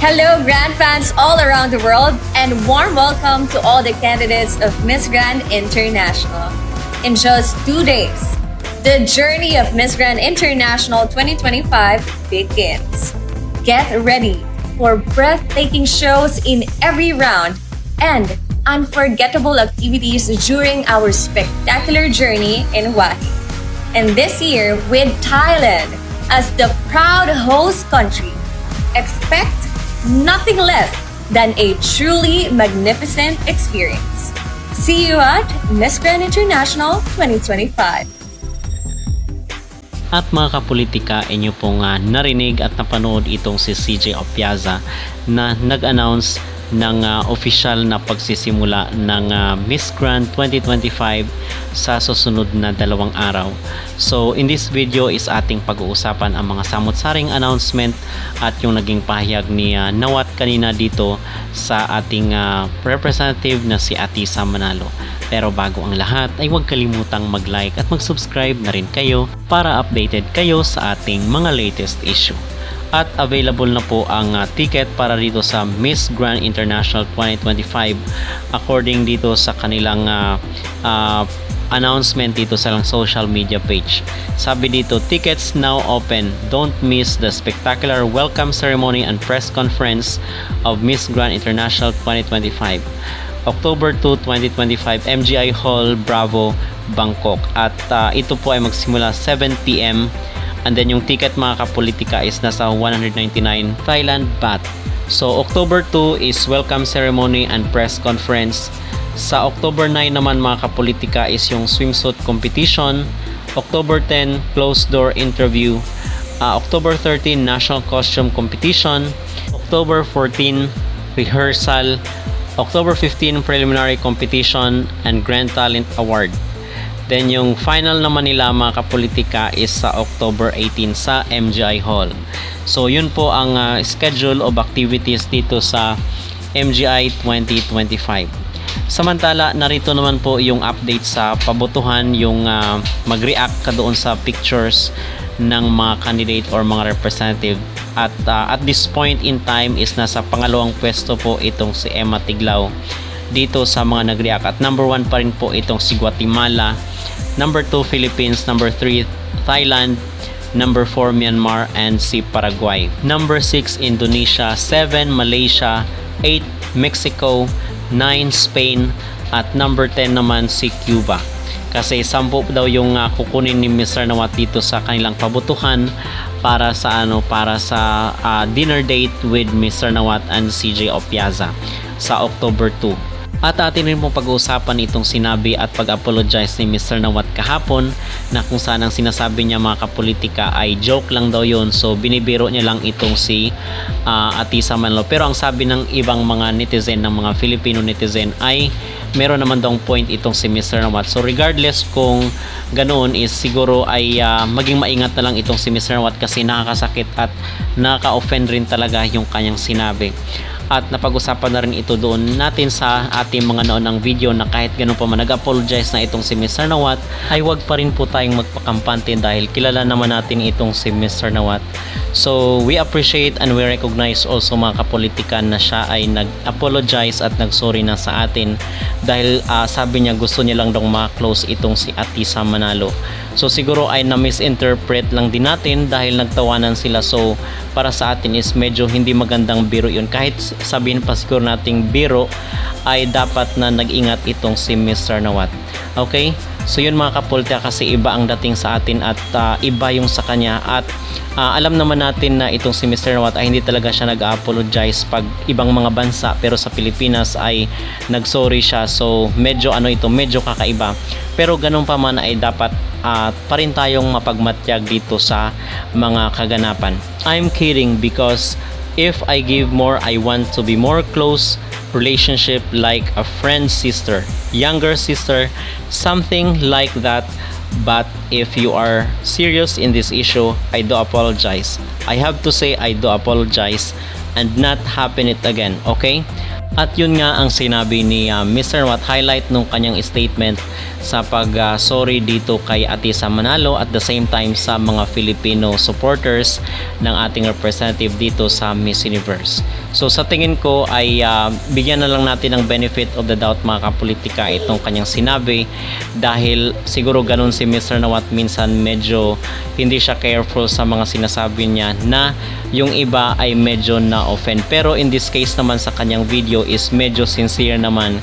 Hello, Grand fans all around the world, and warm welcome to all the candidates of Miss Grand International. In just two days, the journey of Miss Grand International 2025 begins. Get ready for breathtaking shows in every round and unforgettable activities during our spectacular journey in Hawaii. And this year, with Thailand as the proud host country, expect nothing less than a truly magnificent experience. See you at Miss Grand International 2025. At mga kapolitika, inyo pong ah, narinig at napanood itong si CJ Opiaza na nag-announce ng ah, official na pagsisimula ng ah, Miss Grand 2025 sa susunod na dalawang araw. So in this video is ating pag-uusapan ang mga samot-saring announcement at yung naging pahayag ni ah, Nawat kanina dito sa ating ah, representative na si Atisa Manalo. Pero bago ang lahat ay huwag kalimutang mag-like at mag-subscribe na rin kayo para updated kayo sa ating mga latest issue. At available na po ang uh, ticket para dito sa Miss Grand International 2025 according dito sa kanilang uh, uh, announcement dito sa lang social media page. Sabi dito, tickets now open. Don't miss the spectacular welcome ceremony and press conference of Miss Grand International 2025. October 2, 2025, MGI Hall, Bravo, Bangkok. At uh, ito po ay magsimula 7pm. And then yung ticket mga kapolitika is nasa 199 Thailand baht. So October 2 is welcome ceremony and press conference. Sa October 9 naman mga kapolitika is yung swimsuit competition. October 10, closed door interview. Uh, October 13, national costume competition. October 14, rehearsal. October 15, preliminary competition and Grand Talent Award. Then yung final naman nila mga kapolitika is sa October 18 sa MGI Hall. So yun po ang uh, schedule of activities dito sa MGI 2025. Samantala, narito naman po yung update sa pabotohan, yung uh, mag-react ka doon sa pictures ng mga candidate or mga representative. At uh, at this point in time is nasa pangalawang pwesto po itong si Emma Tiglao dito sa mga nag-react. At number 1 pa rin po itong si Guatemala. Number 2 Philippines. Number 3 Thailand. Number 4 Myanmar and si Paraguay. Number 6 Indonesia. 7 Malaysia. 8 Mexico. 9 Spain. At number 10 naman si Cuba kasi sampu daw yung uh, kukunin ni Mr. Nawat dito sa kanilang pabutuhan para sa ano para sa uh, dinner date with Mr. Nawat and CJ Opiaza sa October 2. At atin rin pong pag-uusapan itong sinabi at pag-apologize ni Mr. Nawat kahapon na kung saan ang sinasabi niya mga kapolitika ay joke lang daw yon So binibiro niya lang itong si uh, Atisa Manlo. Pero ang sabi ng ibang mga netizen, ng mga Filipino netizen ay meron naman daw point itong si Mr. Nawat. So regardless kung ganoon is siguro ay uh, maging maingat na lang itong si Mr. Nawat kasi nakakasakit at nakaka-offend rin talaga yung kanyang sinabi at napag-usapan na rin ito doon natin sa ating mga noon ng video na kahit ganun pa man nag-apologize na itong si Mr. Nawat ay wag pa rin po tayong magpakampante dahil kilala naman natin itong si Mr. Nawat so we appreciate and we recognize also mga kapolitikan na siya ay nag-apologize at nag-sorry na sa atin dahil uh, sabi niya gusto niya lang daw ma-close itong si Atisa Manalo So siguro ay na-misinterpret lang din natin dahil nagtawanan sila. So para sa atin is medyo hindi magandang biro yun. Kahit sabihin pa siguro nating biro ay dapat na nag-ingat itong si Mr. Nawat. Okay? So yun mga kapulta kasi iba ang dating sa atin at uh, iba yung sa kanya at uh, alam naman natin na itong si Mr. Nawat ay hindi talaga siya nag-apologize pag ibang mga bansa pero sa Pilipinas ay nag-sorry siya so medyo ano ito medyo kakaiba pero ganun pa man ay dapat at uh, pa rin tayong mapagmatyag dito sa mga kaganapan. I'm kidding because if I give more, I want to be more close relationship like a friend sister, younger sister, something like that. But if you are serious in this issue, I do apologize. I have to say I do apologize and not happen it again, okay? At yun nga ang sinabi ni uh, Mr. Watt highlight nung kanyang statement sa pag ah, dito kay Atisa Manalo at the same time sa mga Filipino supporters ng ating representative dito sa Miss Universe. So sa tingin ko ay ah, bigyan na lang natin ng benefit of the doubt mga kapolitika itong kanyang sinabi dahil siguro ganun si Mr. Nawat minsan medyo hindi siya careful sa mga sinasabi niya na yung iba ay medyo na-offend pero in this case naman sa kanyang video is medyo sincere naman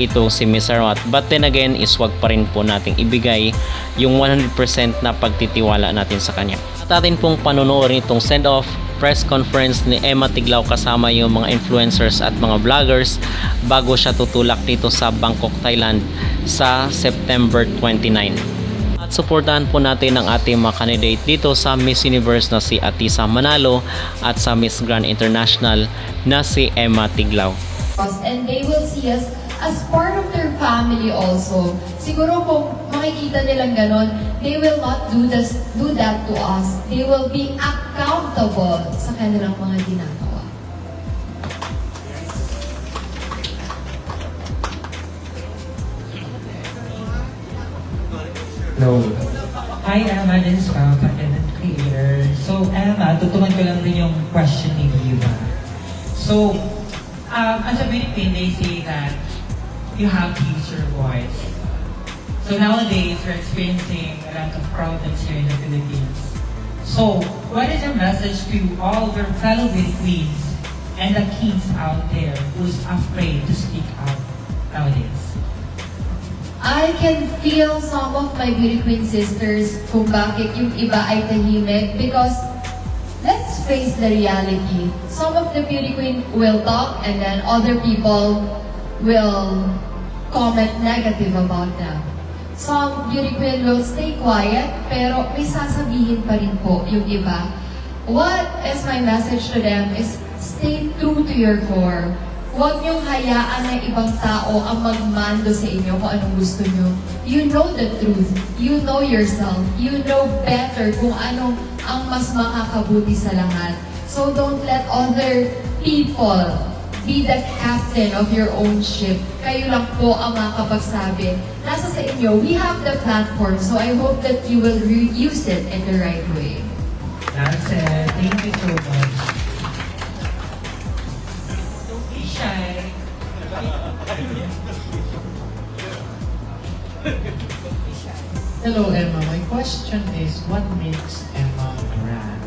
itong si Mr. Nawat but then again is wag pa rin po nating ibigay yung 100% na pagtitiwala natin sa kanya at atin pong panonoodin itong send-off press conference ni Emma Tiglao kasama yung mga influencers at mga vloggers bago siya tutulak dito sa Bangkok, Thailand sa September 29. At suportahan po natin ang ating mga candidate dito sa Miss Universe na si Atisa Manalo at sa Miss Grand International na si Emma Tiglao. and they will see us as part of their family also. Siguro kung makikita nilang ganon, they will not do this, do that to us. They will be accountable sa kanilang mga ginagawa. Hello. Hi, Emma. This is Pao, content creator. So, Emma, tutukan ko lang din yung question ni Viva. So, um, as a Philippine, they say that you have to use your voice. So nowadays, we're experiencing a lot of problems here in the Philippines. So, what is your message to all your fellow queens and the kings out there who's afraid to speak out nowadays? I can feel some of my beauty queen sisters kung bakit yung iba ay tahimik because let's face the reality. Some of the beauty queen will talk and then other people will comment negative about them. Some queen will stay quiet pero may sasabihin pa rin po yung iba. What is my message to them is stay true to your core. Huwag niyong hayaan na ibang tao ang magmando sa inyo kung anong gusto niyo. You know the truth. You know yourself. You know better kung anong ang mas makakabuti sa lahat. So don't let other people be the captain of your own ship. Kayo lang po ang makakapagsabi. Nasa sa inyo, we have the platform, so I hope that you will use it in the right way. That's it. Thank you so much. Don't be shy. Hello, Emma. My question is, what makes Emma grand?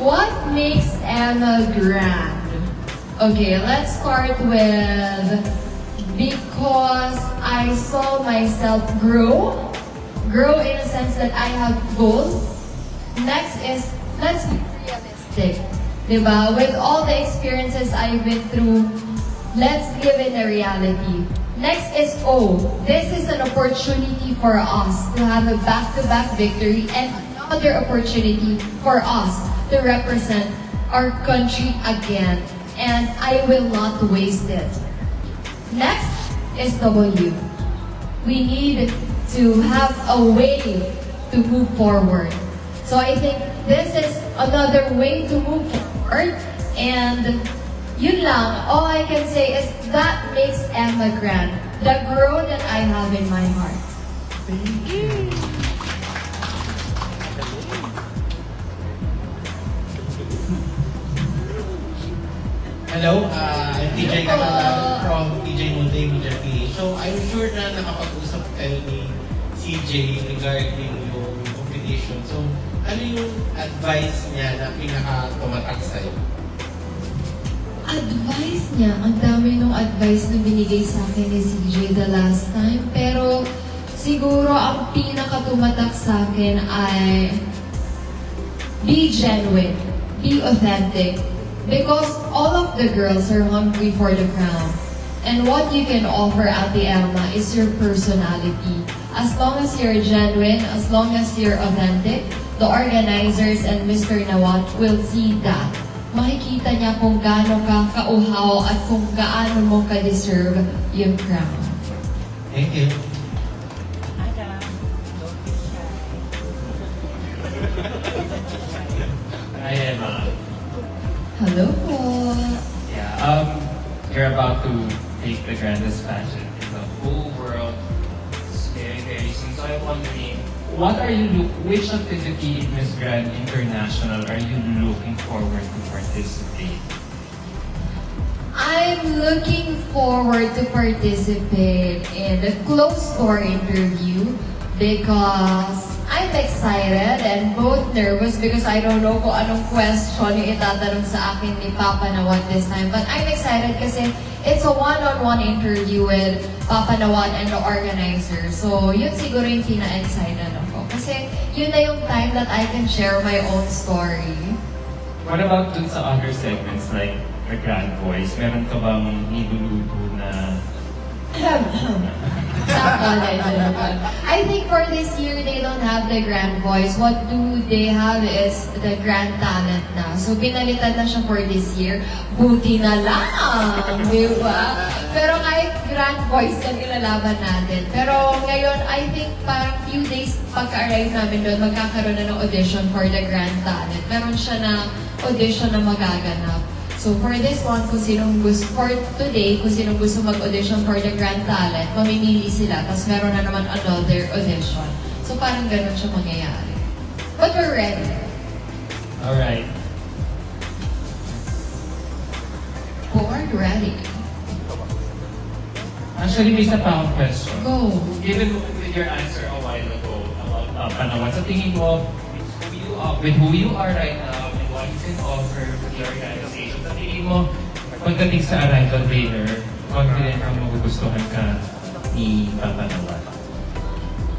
What makes Emma grand? Okay, let's start with because I saw myself grow, grow in a sense that I have goals. Next is let's be realistic, diba? With all the experiences I've been through, let's live in the reality. Next is O. This is an opportunity for us to have a back-to-back victory and another opportunity for us to represent our country again. And I will not waste it. Next is W. We need to have a way to move forward. So I think this is another way to move forward. And yun lang, all I can say is that makes Emma grand. The growth that I have in my heart. Thank you. Hello, uh, I'm Hello. Catalan from TJ Multimedia PH. So, I'm sure na nakapag-usap kayo ni CJ regarding yung competition. So, ano yung advice niya na pinaka-tumatak sa'yo? Advice niya, ang dami nung advice na binigay sa akin ni CJ the last time. Pero siguro ang pinakatumatak sa akin ay be genuine, be authentic. Because all of the girls are hungry for the crown. And what you can offer at the Elma is your personality. As long as you're genuine, as long as you're authentic, the organizers and Mr. Nawat will see that. Makikita niya kung gaano ka kauhaw at kung gaano mo ka-deserve yung crown. Thank you. Adam, don't be shy. Hi Emma. Hello po! Yeah, um, you're about to take the grandest pageant in the whole world. Soon. So I'm wondering, what are you look? Which activity in Miss Grand International are you looking forward to participate? I'm looking forward to participate in the closed door interview because I'm excited and both nervous because I don't know kung anong question yung itatanong sa akin ni Papa Nawat this time. But I'm excited kasi it's a one-on-one interview with Papa Nawat and the organizer. So yun siguro yung pina-excited ako. Kasi yun na yung time that I can share my own story. What about dun sa other segments like the Grand Voice? Meron ka bang niluluto na I think for this year, they don't have the grand voice. What do they have is the grand talent na. So, pinalitan na siya for this year. Buti na lang, di ba? Pero kahit grand voice yan ilalaban natin. Pero ngayon, I think parang few days pagka-arrive namin doon, magkakaroon na ng audition for the grand talent. Meron siya na audition na magaganap. So for this one, kung sinong gusto, for today, kung sinong gusto mag-audition for the Grand Talent, mamimili sila, tapos meron na naman another audition. So parang ganun siya mangyayari. But we're ready. Alright. Born ready. Actually, may isa pa akong question. Go. Given your answer a while ago about uh, Panawan, sa tingin mo, with who you are, right now what you can offer to the organization, sa tingin mo, pagdating sa arrival dinner, confident kang magugustuhan ka ni Papanawan?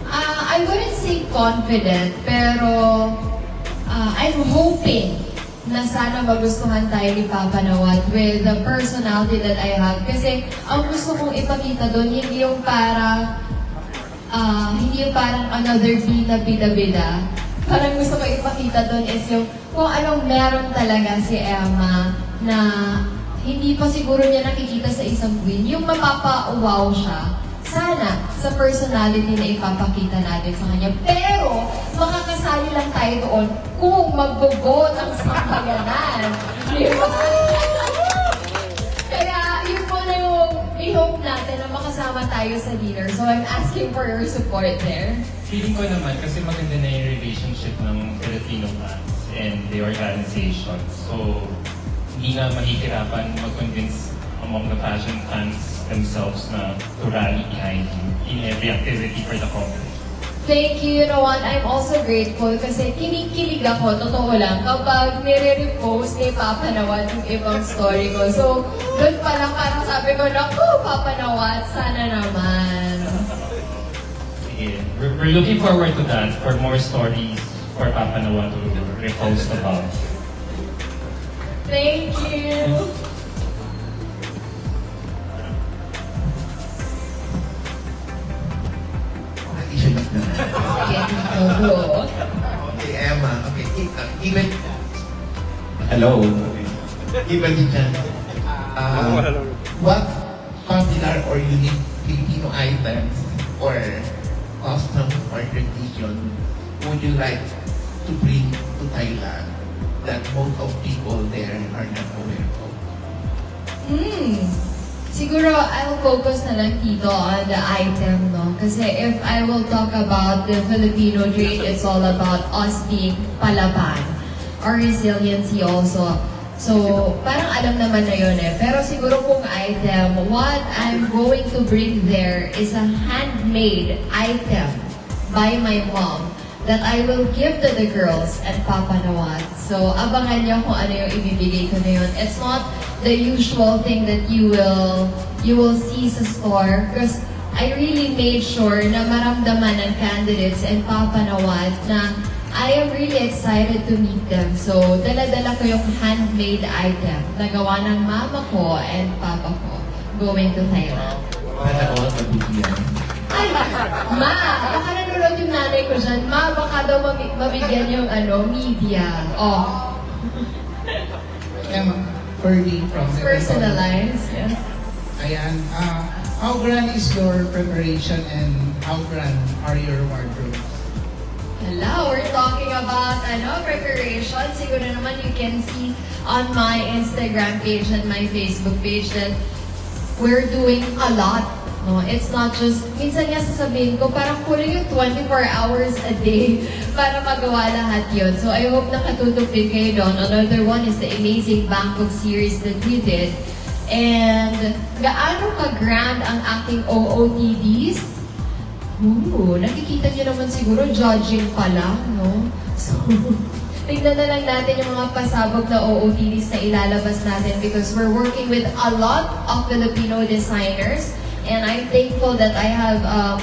Uh, I wouldn't say confident, pero uh, I'm hoping na sana magustuhan tayo ni Papa Nawat with the personality that I have. Kasi ang gusto kong ipakita doon, hindi yung parang, ah, hindi yung parang another bida, bida, bida. Parang gusto ko ipakita doon is yung kung anong meron talaga si Emma na hindi pa siguro niya nakikita sa isang queen. Yung mapapa-wow siya sana sa personality na ipapakita natin sa kanya. Pero, makakasali lang tayo doon kung magbo-vote ang sambayanan. Di ba? Kaya, yun po na yung i-hope natin makasama tayo sa dinner. So, I'm asking for your support there. Feeling ko naman kasi maganda na yung relationship ng Filipino fans and the organization. So, hindi na mahihirapan mag-convince among the fashion fans themselves na to rally behind you in every activity for the company. Thank you. You know what? I'm also grateful kasi kinikilig ako, totoo lang, kapag nire-repost ni Papa Nawat yung ibang story ko. So, doon pa lang parang sabi ko, naku, Papa Nawat, sana naman. Sige. We're, we're looking forward to that for more stories for Papa Nawa to repost about. Thank you. E- uh, even... Hello. Even dyan. Uh, what popular or unique Filipino items or custom or tradition would you like to bring to Thailand that most of people there are not aware of? Hmm. Siguro, I'll focus na lang dito on the item, no? Kasi if I will talk about the Filipino trade, it's all about us being palaban. Our resiliency also. So, parang alam naman na yun eh. Pero siguro kung item, what I'm going to bring there is a handmade item by my mom that I will give to the girls at Papa Nawat. So, abangan niyo kung ano yung ibibigay ko na yun. It's not the usual thing that you will you will see sa store because I really made sure na maramdaman ng candidates and Papa Nawat na I am really excited to meet them. So, dala-dala ko yung handmade item na gawa ng mama ko and papa ko going to Thailand. Mabigyan. Ay, ma, baka yung nanay ko dyan. Ma, baka daw mabi- mabigyan yung ano, media. Oh, Emma Ferdy from personalized. Yes. Ayan. ah how grand is your preparation and how grand are your wardrobes? Hello, we're talking about ano, preparation. Siguro naman you can see on my Instagram page and my Facebook page that we're doing a lot. No, it's not just, minsan nga sasabihin ko, parang kulang yung 24 hours a day para magawa lahat yun. So I hope nakatutok din kayo doon. Another one is the amazing Bangkok series that we did. And gaano ka-grand ang aking OOTDs? Ooh, nakikita niyo naman siguro judging pa lang, no? So, tignan na lang natin yung mga pasabog na OOTDs na ilalabas natin because we're working with a lot of Filipino designers and I'm thankful that I have um,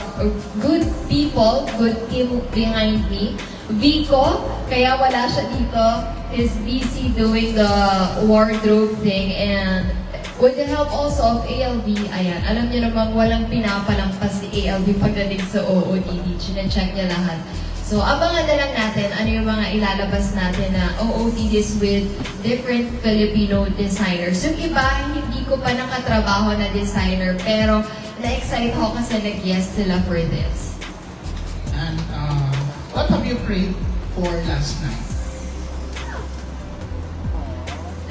good people, good team behind me. Vico, kaya wala siya dito, is busy doing the wardrobe thing and With the help also of ALB, ayan, alam niyo namang walang pinapalampas si ALB pagdating sa OOTD. Chine-check niya lahat. So, abangan na lang natin ano yung mga ilalabas natin na OOTDs with different Filipino designers. Yung iba, hindi ko pa nakatrabaho na designer, pero na-excite ako kasi nag-guest sila for this. And uh, what have you prayed for last night?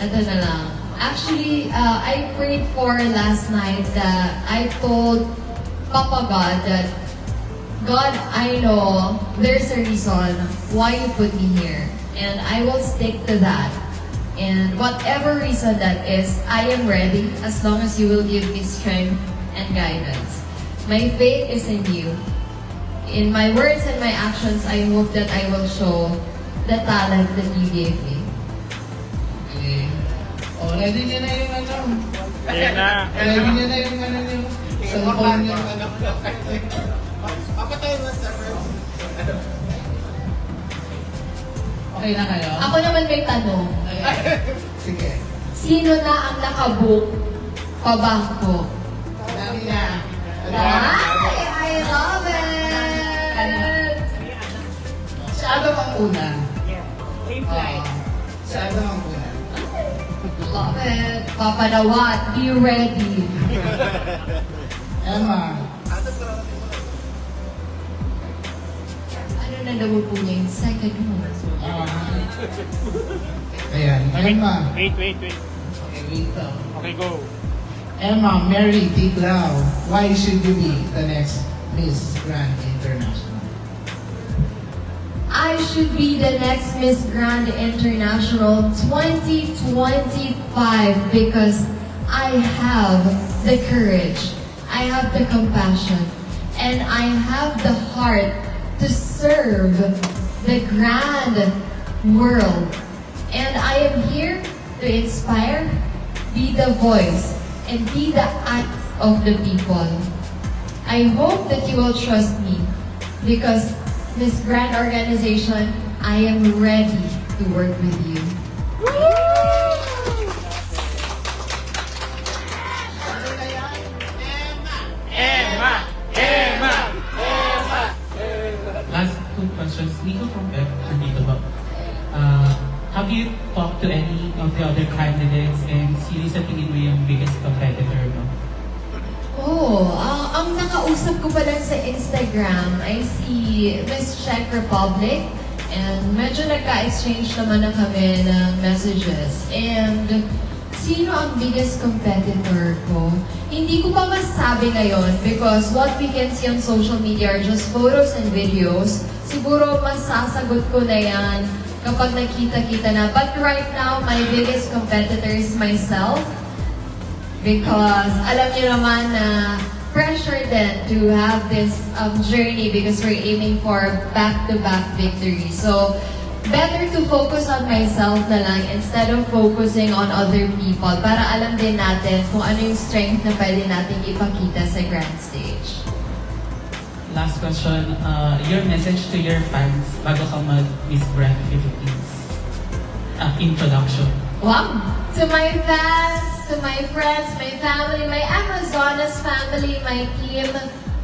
Ito na lang. Actually, uh, I prayed for last night that I told Papa God that God, I know there's a reason why you put me here. And I will stick to that. And whatever reason that is, I am ready as long as you will give me strength and guidance. My faith is in you. In my words and my actions, I hope that I will show the talent that you gave me. Okay. Oh, ready niya na yung ano. Ayan na. Ready niya na yung ano yung cellphone niya. Okay na kayo? Ako naman may tanong. Sige. Sino na ang nakabook pabangko? Dami na. Ay, I love it! Siya ano ang una? Uh, siya ano ang una? Love it! Papa Nawat, be ready. Emma. Ano na daw po niya yung second mo? Ah. ayan. Emma. Wait, wait, wait. Okay, wait lang. Okay, go. Emma Mary Tiglao, why should you be the next Miss Grand International? I should be the next Miss Grand International 2025 because I have the courage, I have the compassion, and I have the heart to serve the grand world. And I am here to inspire, be the voice, and be the eyes of the people. I hope that you will trust me because this grand organization, I am ready to work with you. Nico from Pep, nandito ba? Uh, have you talked to any of the other candidates and sino sa tingin mo yung biggest competitor mo? Oh, ang, ang nakausap ko pa lang sa Instagram ay si Miss Czech Republic and medyo nagka-exchange naman na kami ng messages. And sino ang biggest competitor ko? Hindi ko pa masabi ngayon because what we can see on social media are just photos and videos. Siguro masasagot ko na yan kapag nakita-kita na. But right now, my biggest competitor is myself. Because alam niyo naman na pressure din to have this um, journey because we're aiming for back-to-back victory. So, better to focus on myself na lang instead of focusing on other people para alam din natin kung ano yung strength na pwede natin ipakita sa grand stage. Last question, uh, your message to your fans bago ka mag-Miss Grand Philippines. Uh, introduction. Wow! To my fans, to my friends, my family, my Amazonas family, my team,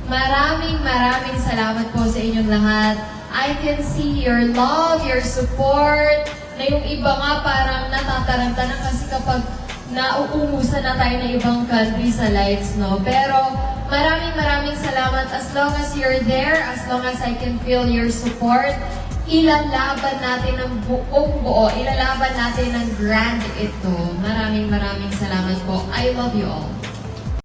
maraming maraming salamat po sa inyong lahat. I can see your love, your support, na yung iba nga parang natataranta na kasi kapag nauumusan na tayo ng ibang country sa lights, no? Pero maraming maraming salamat as long as you're there, as long as I can feel your support, ilalaban natin ng buong buo, ilalaban natin ng grand ito. Maraming maraming salamat po. I love you all.